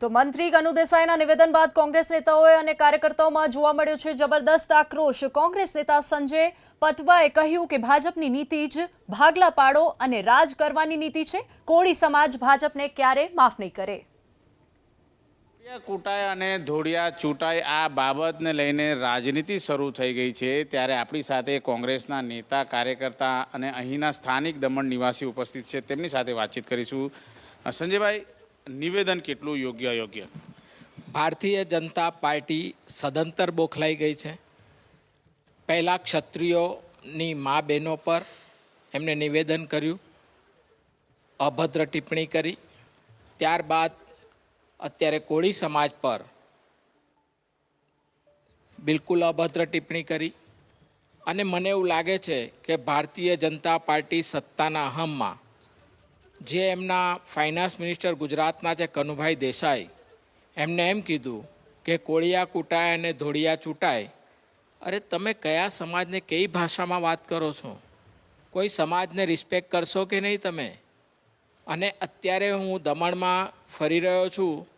તો મંત્રી કનુ દેસાઈના નિવેદન બાદ કોંગ્રેસ નેતાઓએ અને કાર્યકર્તાઓમાં જોવા મળ્યો છે જબરદસ્ત આક્રોશ. કોંગ્રેસ નેતા સંજય પટવાએ કહ્યું કે ભાજપની નીતિ જ ભાગલા પાડો અને રાજ કરવાની નીતિ છે. કોળી સમાજ ભાજપને ક્યારે માફ નહીં કરે. કૂટાય અને ધોળિયા ચૂંટાય આ બાબતને લઈને રાજનીતિ શરૂ થઈ ગઈ છે. ત્યારે આપણી સાથે કોંગ્રેસના નેતા, કાર્યકર્તા અને અહીંના સ્થાનિક દમણ નિવાસી ઉપસ્થિત છે. તેમની સાથે વાતચીત કરીશું. સંજયભાઈ નિવેદન કેટલું યોગ્ય યોગ્ય ભારતીય જનતા પાર્ટી સદંતર બોખલાઈ ગઈ છે. પહેલાં ક્ષત્રિયોની મા બહેનો પર એમને નિવેદન કર્યું, અભદ્ર ટિપ્પણી કરી. ત્યારબાદ અત્યારે કોળી સમાજ પર બિલકુલ અભદ્ર ટિપ્પણી કરી. અને મને એવું લાગે છે કે ભારતીય જનતા પાર્ટી સત્તાના અહમમાં જે એમના ફાઇનાન્સ મિનિસ્ટર ગુજરાતના છે, કનુભાઈ દેસાઈ, એમને એમ કીધું કે કોળિયા કૂટાય અને ધોળિયા ચૂંટાય. અરે, તમે કયા સમાજને કઈ ભાષામાં વાત કરો છો? કોઈ સમાજને રિસ્પેક્ટ કરશો કે નહીં તમે? અને અત્યારે હું દમણમાં ફરી રહ્યો છું.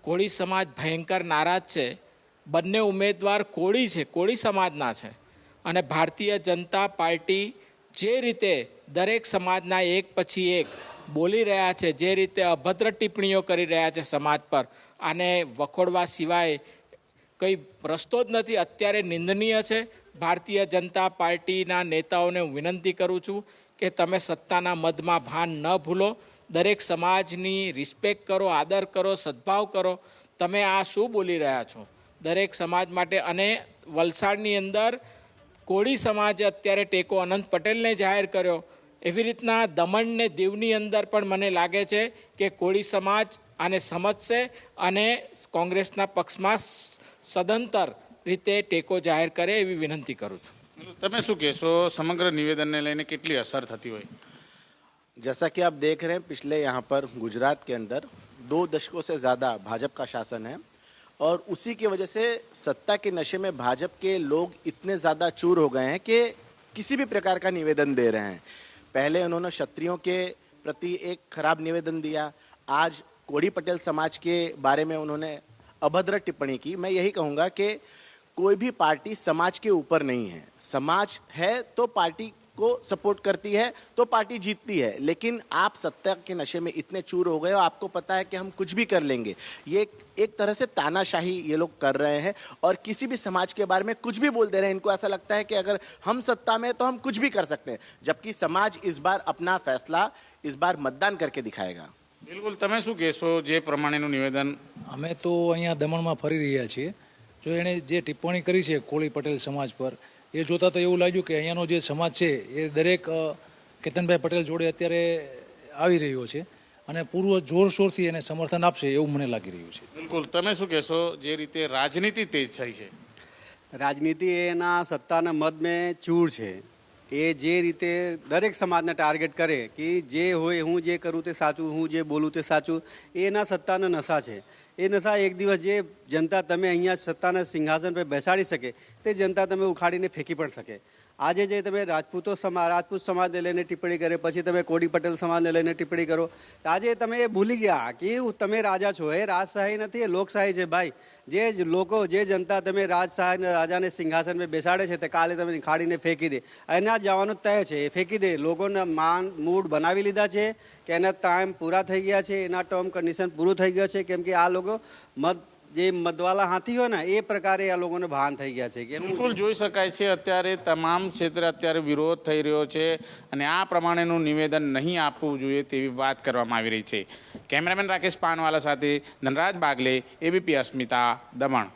કોળી સમાજ ભયંકર નારાજ છે. બંને ઉમેદવાર કોળી છે, કોળી સમાજના છે. અને ભારતીય જનતા પાર્ટી જે રીતે દરેક સમાજના એક પછી એક બોલી રહ્યા છે, જે રીતે અભદ્ર ટિપ્પણીઓ કરી રહ્યા છે સમાજ પર. આને વખોડવા સિવાય કંઈ રસ્તો જ નથી. અત્યારે નિંદનીય છે. ભારતીય જનતા પાર્ટીના નેતાઓને હું વિનંતી કરું છું કે તમે સત્તાના મદમાં ભાન ન ભૂલો. દરેક સમાજની રિસ્પેક્ટ કરો, આદર કરો, સદભાવ કરો. તમે આ શું બોલી રહ્યા છો? દરેક સમાજ માટે અને વલસાડની અંદર કોળી સમાજે અત્યારે ટેકો અનંત પટેલને જાહેર કર્યો. એવી રીતના દમણ ને દીવની અંદર પણ મને લાગે છે કે કોળી સમાજ આને સમજશે અને કોંગ્રેસના પક્ષમાં સ- સદંતર રીતે ટેકો જાહેર કરે એવી વિનંતી કરું છું તમે શું કહેશો સમગ્ર નિવેદનને લઈને કેટલી અસર થતી હોય जैसा कि आप देख रहे हैं पिछले यहाँ पर गुजरात के अंदर दो दशकों से ज़्यादा भाजपा का शासन है और उसी की वजह से सत्ता के नशे में भाजपा के लोग इतने ज़्यादा चूर हो गए हैं कि किसी भी प्रकार का निवेदन दे रहे हैं पहले उन्होंने क्षत्रियों के प्रति एक खराब निवेदन दिया। आज कोड़ी पटेल समाज के बारे में उन्होंने अभद्र टिप्पणी की। मैं यही कहूँगा कि कोई भी पार्टी समाज के ऊपर नहीं है। समाज है तो पार्टी को सपोर्ट करती है तो पार्टी जीतती है लेकिन आप सत्ता के नशे में इतने चूर हो गए हो आपको पता है कि हम कुछ भी कर लेंगे ये एक, एक तरह से तानाशाही ये लोग कर रहे हैं और किसी भी समाज के बारे में कुछ भी बोल दे रहे हैं इनको ऐसा लगता है कि अगर हम सत्ता में हैं, तो हम कुछ भी कर सकते हैं जबकि समाज इस बार अपना फैसला इस बार मतदान करके दिखाएगा બિલકુલ તમે શું કહેશો જે પ્રમાણેનું નિવેદન અમે તો અહીંયા દમણમાં ફરી રહ્યા છીએ જો એણે જે ટિપ્પણી કરી છે કોળી પટેલ સમાજ પર એ જોતાં તો એવું લાગ્યું કે અહીંયાનો જે સમાજ છે એ દરેક કેતનભાઈ પટેલ જોડે અત્યારે આવી રહ્યો છે અને પૂર્વ જોરશોરથી એને સમર્થન આપશે એવું મને લાગી રહ્યું છે. બિલકુલ. તમે શું કહેશો જે રીતે રાજનીતિ તેજ થઈ છે? રાજનીતિ એના સત્તાના મતમાં ચૂર છે. એ જે રીતે દરેક સમાજને ટાર્ગેટ કરે કે જે હોય હું જે કરું તે સાચું, હું જે બોલું તે સાચું, એના સત્તાના નશા છે. એ નશા એક દિવસ જે જનતા તમે અહીંયા સત્તાના સિંહાસન પર બેસાડી શકે, તે જનતા તમે ઉખાડીને ફેંકી પણ શકે. આજે જે તમે રાજપૂતો સમા, રાજપૂત સમાજને લઈને ટિપ્પણી કરે, પછી તમે કોડી પટેલ સમાજને લઈને ટિપ્પણી કરો આજે તમે એ ભૂલી ગયા કે તમે રાજા છો. એ રાજશાહી નથી, એ લોકશાહી છે ભાઈ. જે જ લોકો, જે જનતા તમે રાજશાહી રાજાને સિંહાસન પર બેસાડે છે તે કાલે તમે ખાડીને ફેંકી દે. એના જવાનું તય છે, એ ફેંકી દે. લોકોના માન, મૂડ બનાવી લીધા છે કે એના ટાઈમ પૂરા થઈ ગયા છે, એના ટર્મ કન્ડિશન પૂરું થઈ ગયો છે, કેમ કે આ લોકો મત જે મદવાલા હાથી હોય ને, એ પ્રકારે આ લોકોને ભાન થઈ ગયા છે કે બિલકુલ જોઈ શકાય છે, અત્યારે તમામ ક્ષેત્રે અત્યારે વિરોધ થઈ રહ્યો છે અને આ પ્રમાણેનું નિવેદન નહીં આપવું જોઈએ તેવી વાત કરવામાં આવી રહી છે. કેમેરામેન રાકેશ પાનવાલા સાથે ધનરાજ બાગલે, એબીપી અસ્મિતા દમણ.